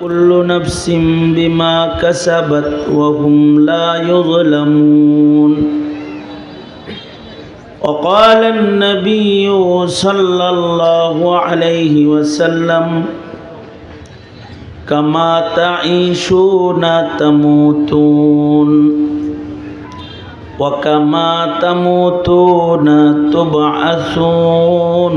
كل نفس بما كسبت وهم لا يظلمون. وقال النبي صلى الله عليه وسلم كما تعيشون تموتون. وكما تموتون تبعثون.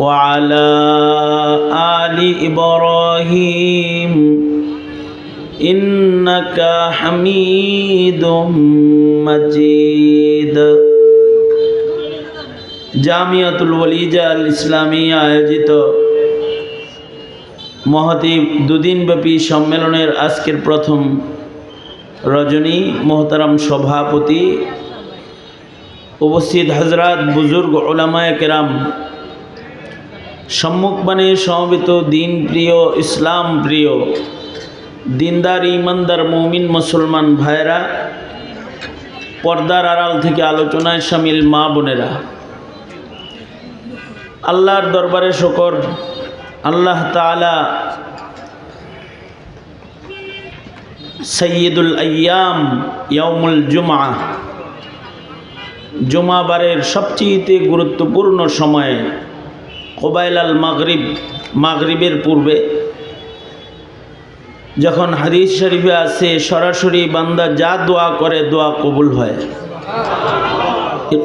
وعلى آل إبراهيم إنك حميد مجيد জামিয়াতুল ওলিজা আল ইসলামী আয়োজিত মহতি দুদিনব্যাপী সম্মেলনের আজকের প্রথম রজনী মোহতারাম সভাপতি উপস্থিত হজরত বুজুর্গ ওলামায় কেরাম সম্মুখবাণী সমবেত দিন প্রিয়, ইসলাম প্রিয়, দিনদার, ইমানদার, মৌমিন, মুসলমান ভাইরা পর্দার আড়াল থেকে আলোচনায় সামিল মা বোনেরা। আল্লাহর দরবারে শকর, আল্লাহ তালা সৈয়দুল আয়াম ইয়ামুল জুমা জুমাবারের সবচেয়ে গুরুত্বপূর্ণ সময়ে কোবাইল আল মাগরিব, মাগরিবের পূর্বে। যখন হাদিস শরীফে আছে, সরাসরি বান্দা যা দোয়া করে, দোয়া কবুল হয়।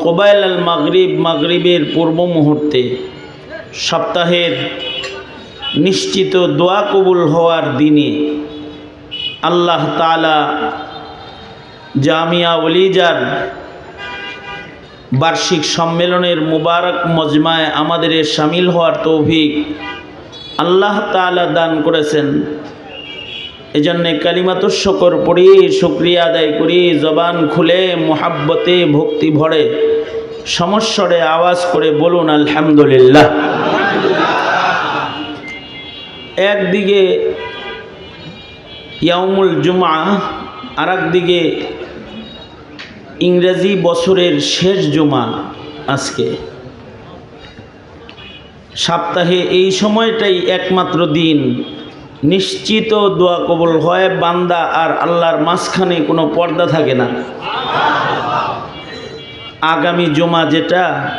কোবাইল আল মাগরিব, মাগরিবের পূর্ব মুহূর্তে সপ্তাহের নিশ্চিত দোয়া কবুল হওয়ার দিনে আল্লাহ তালা জামিয়া ওলিজার বার্ষিক সম্মেলনের মুবারক মজমায় আমাদের সামিল হওয়ার তৌফিক আল্লাহ তালা দান করেছেন। এজন্যে কালিমাতুর শকর পড়ি, শুক্রিয়া আদায় করি, জবান খুলে, মোহাব্বতে ভক্তি ভরে, সমস্বরে আওয়াজ করে বলুন, আলহামদুলিল্লাহ। একদিকে ইয়ামুল জুমা আর দিকে ইংরেজি বছরের শেষ জুমা আজকে। সপ্তাহে এই সময়টাই একমাত্র দিন। নিশ্চিত দোয়া কবল হয়, বান্দা আর আল্লাহর মাঝখানে কোনো পর্দা থাকে না। আগামী জমা যেটা,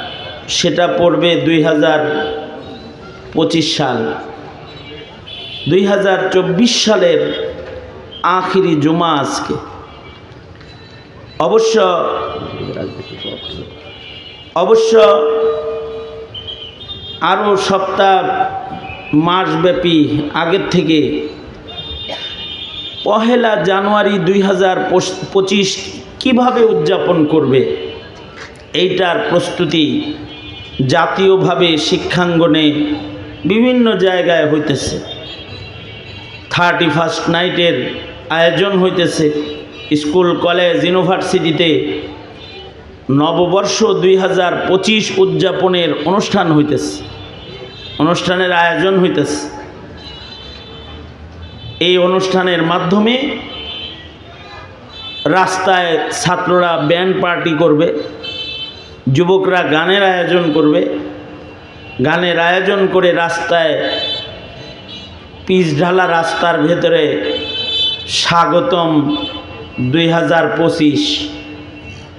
সেটা পড়বে দুই হাজার পঁচিশ সাল। দুই হাজার চব্বিশ সালের আখিরি জমা আজকে। অবশ্য অবশ্য আরও সপ্তাহ মাসব্যাপী আগের থেকে পহেলা জানুয়ারি দুই হাজার পঁচিশ কীভাবে উদযাপন করবে, এইটার প্রস্তুতি জাতীয়ভাবে শিক্ষাঙ্গনে বিভিন্ন জায়গায় হইতেছে। থার্টি ফার্স্ট নাইটের আয়োজন হইতেছে। স্কুল, কলেজ, ইউনিভার্সিটিতে নববর্ষ দুই হাজার পঁচিশ উদযাপনের অনুষ্ঠান হইতেছে। অনুষ্ঠানের আয়োজন হইতেছে। এই অনুষ্ঠানের মাধ্যমে রাস্তায় ছাত্ররা ব্যান্ড পার্টি করবে, যুবকরা গানের আয়োজন করবে। গানের আয়োজন করে রাস্তায় পিচ ঢালা রাস্তার ভেতরে স্বাগতম দুই হাজার পঁচিশ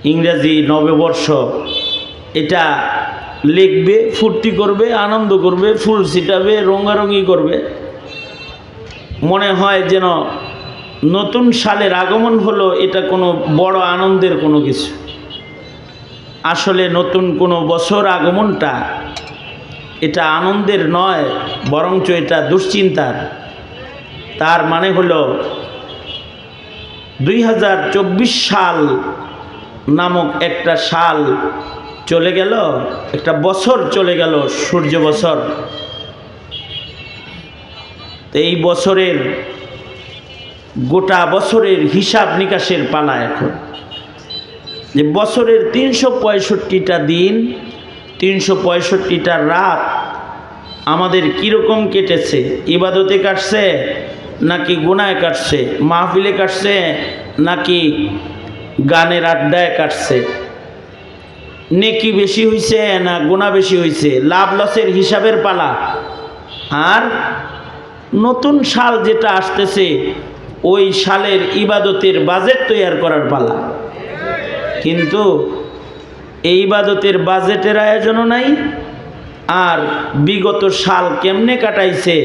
ইংরেজি নববর্ষ, এটা লিখবে, ফুর্তি করবে, আনন্দ করবে, ফুল ছিটাবে রঙারঙি করবে। মনে হয় যেন নতুন সালের আগমন হলো, এটা কোনো বড় আনন্দের কোনো কিছু। আসলে নতুন কোনো বছর আগমনটা এটা আনন্দের নয়, বরঞ্চ এটা দুশ্চিন্তার। তার মানে হলো দুই হাজার চব্বিশ সাল নামক একটা সাল চলে গেল, একটা বছর চলে গেল, সূর্য বছর। এই বছরের গোটা বছরের হিসাব নিকাশের পালা এখন। যে বছরের তিনশো পঁয়ষট্টিটা দিন, তিনশো পঁয়ষট্টিটা রাত আমাদের কীরকম কেটেছে? ইবাদতে কাটছে? নাকি গুনায় কাটছে, মাহফিলে কাটছে, নাকি গানের আড্ডায় কাটছে? নেকি বেশি হইছে না গুণা বেশি হইছে? লাভ লসের হিসাবের পালা। আর নতুন সাল যেটা আসতেছে, ওই সালের ইবাদতের বাজেট তৈয়ার করার পালা। কিন্তু এই ইবাদতের বাজেটের আয়োজনও নাই, আর বিগত সাল কেমনে কাটাইছে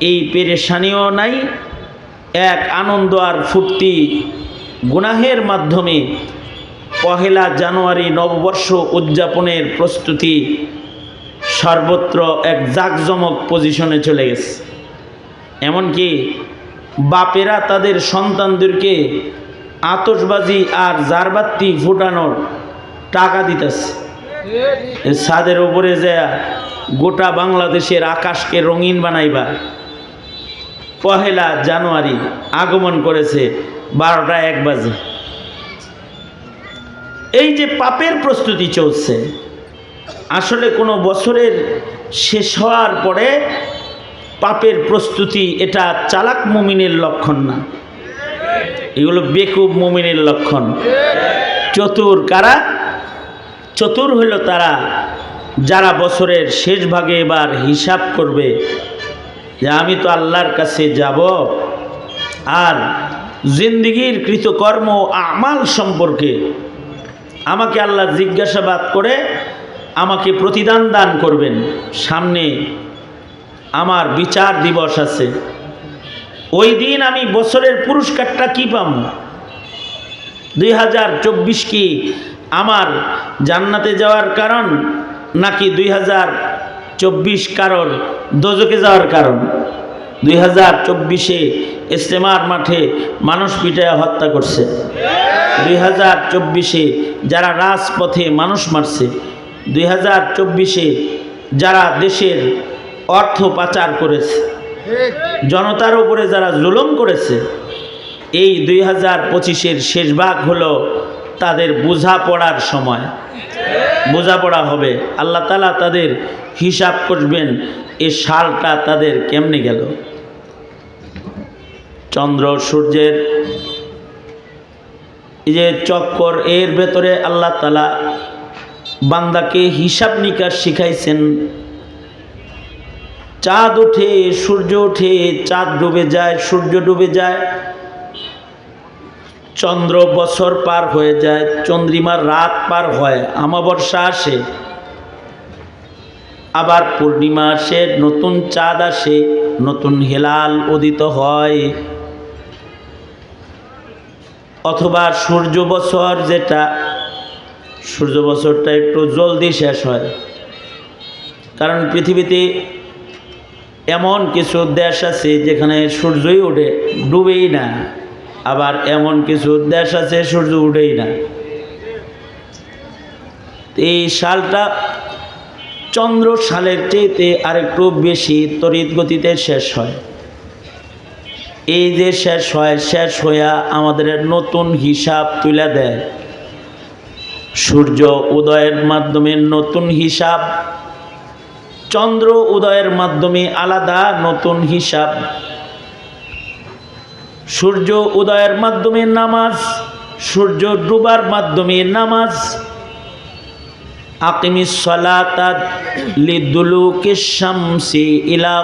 এই পেরেশানিও নাই, এক আনন্দ আর ফুর্তি গুনাহের মাধ্যমে পহেলা জানুয়ারি নববর্ষ উদযাপনের প্রস্তুতি সর্বত্র এক জাঁকজমক পজিশনে চলে গেছে। এমনকি বাপেরা তাদের সন্তানদেরকে আতসবাজি আর জারবাত্তি ফুটানোর টাকা দিতেছে। ছাদের উপরে যে গোটা বাংলাদেশের আকাশকে রঙিন বানাইবা পহেলা জানুয়ারি আগমন করেছে বারোটা এক বাজে। এই যে পাপের প্রস্তুতি চলছে, আসলে কোনো বছরের শেষ হওয়ার পরে পাপের প্রস্তুতি এটা চালাক মুমিনের লক্ষণ না। এগুলো বেকুব মুমিনের লক্ষণ। চতুর কারা? চতুর হইল তারা যারা বছরের শেষ ভাগে এবার হিসাব করবে যে আমি তো আল্লাহর কাছে যাব আর জিন্দিগির কৃতকর্ম আমাল সম্পর্কে আমাকে আল্লাহ জিজ্ঞাসাবাদ করে আমাকে প্রতিদান দান করবেন। সামনে আমার বিচার দিবস আছে। ওই দিন আমি বছরের পুরস্কারটা কি পাম দুই হাজার চব্বিশ কি আমার জান্নাতে যাওয়ার কারণ নাকি দুই হাজার চব্বিশ কারণ দোজকে যাওয়ার কারণ। দুই হাজার চব্বিশে ইস্তেমার মাঠে মানুষ পিটায় হত্যা করছে। দুই হাজার চব্বিশে যারা রাজপথে মানুষ মারছে। দুই হাজার চব্বিশে যারা দেশের অর্থ পাচার করেছে। জনতার উপরে যারা জুলুম করেছে, এই দুই হাজার পঁচিশের শেষ ভাগ হলো তাদের বোঝাপড়ার সময়। বোঝাপড়া হবে। আল্লাহ তালা তাদের হিসাব করবেন, এ সালটা তাদের কেমনে গেল? চন্দ্র, সূর্যের এই যে চক্কর, এর ভেতরে আল্লাহ তালা বান্দাকে হিসাব নিকাশ শিখাইছেন। চাঁদ ওঠে, সূর্য ওঠে, চাঁদ ডুবে যায়, সূর্য ডুবে যায়। চন্দ্র বছর পার হয়ে যায়, চন্দ্রিমার রাত পার হয় আমাবর্ষা আসে। আবার পূর্ণিমা আসে, নতুন চাঁদ আসে, নতুন হেলাল উদিত হয়। অথবা সূর্য বছর যেটা, সূর্য বছরটা একটু জলদি শেষ হয়। কারণ পৃথিবীতে এমন কিছু দেশ আছে যেখানে সূর্যই ওঠে ডুবেই না। আবার এমন কিছু দেশ আছে সূর্য উঠেই না। এই সালটা চন্দ্র সালের চেয়েতে আরেকটু বেশি তড়িৎ গতিতে শেষ হয়। এই যে শেষ হয়, শেষ হইয়া আমাদের নতুন হিসাব তুলে দেয়। সূর্য উদয়ের মাধ্যমে নতুন হিসাব, চন্দ্র উদয়ের মাধ্যমে আলাদা নতুন হিসাব। সূর্য উদয়ের মাধ্যমে নামাজ, সূর্য ডুবার মাধ্যমে নামাজ শামসি ইলা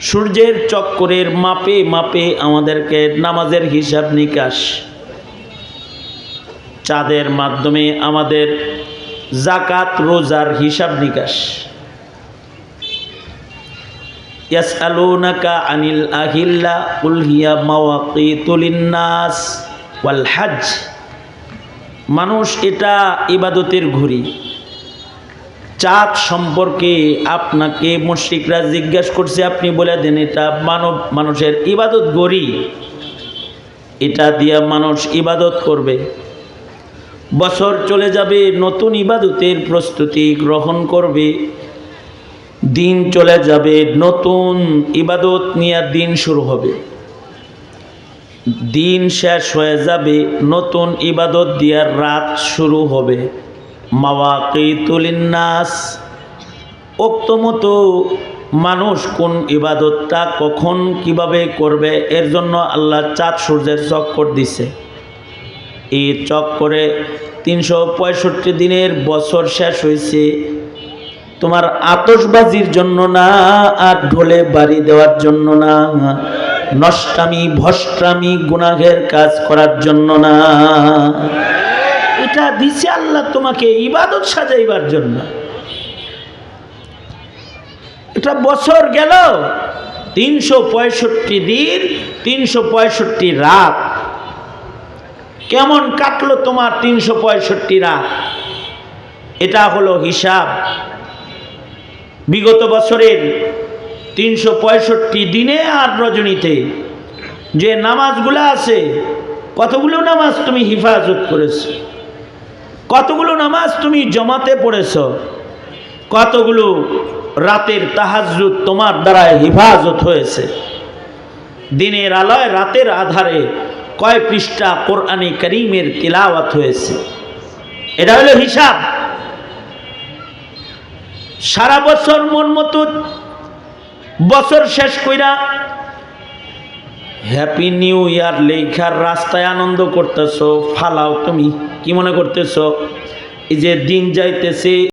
সূর্যের চক্করের মাপে মাপে আমাদেরকে নামাজের হিসাব নিকাশ। চাঁদের মাধ্যমে আমাদের জাকাত রোজার হিসাব নিকাশ। আনিল আহিল্লা উলহিয়া হিয়া মাওয়াকিতুল লিন্নাস ওয়াল হাজ মানুষ এটা ইবাদতের ঘুরি চাঁদ সম্পর্কে আপনাকে মুশরিকরা জিজ্ঞাসা করছে, আপনি বলে দেন, এটা মানব মানুষের ইবাদত গড়ি এটা দিয়া মানুষ ইবাদত করবে। বছর চলে যাবে, নতুন ইবাদতের প্রস্তুতি গ্রহণ করবে। দিন চলে যাবে, নতুন ইবাদত নিয়ে দিন শুরু হবে। দিন শেষ হয়ে যাবে, নতুন ইবাদত দিয়ার রাত শুরু হবে। মাওয়াকিতুলিন্নাস। মতো মানুষ কোন ইবাদতটা কখন কীভাবে করবে, এর জন্য আল্লাহ চাঁদ সূর্যের চক্কর দিছে। এই চক্করে তিনশো পঁয়ষট্টি দিনের বছর শেষ হয়েছে। তোমার আতসবাজির জন্য না, আর ঢোলে বাড়ি দেওয়ার জন্য না। নষ্টামি, ভষ্টামি গুনাহের কাজ করার জন্য না। এটা দিছে আল্লাহ তোমাকে ইবাদত সাজাইবার জন্য। এটা বছর গেল, তিনশো পঁয়ষট্টি দিন, তিনশো পঁয়ষট্টি রাত। কেমন কাটলো তোমার তিনশো পঁয়ষট্টি রাত? এটা হলো হিসাব। বিগত বছরের তিনশো পঁয়ষট্টি দিনে আর রজনীতে। যে নামাজগুলো আছে, কতগুলো নামাজ তুমি হিফাজত করেছ? কতগুলো নামাজ তুমি জমাতে পড়েছ? কতগুলো রাতের তাহাজুদ তোমার দ্বারা হিফাজত হয়েছে? দিনের আলোয় রাতের আধারে কয় পৃষ্ঠা কোরআনে করিমের তিলাওয়াত হয়েছে? এটা হলো হিসাব। সারা বছর মন মতো বছর শেষ কইরা হ্যাপি নিউ ইয়ার লেখার রাস্তায় আনন্দ করতেছো, ফালাও তুমি, কি মনে করতেছো? এই যে দিন যাইতেছে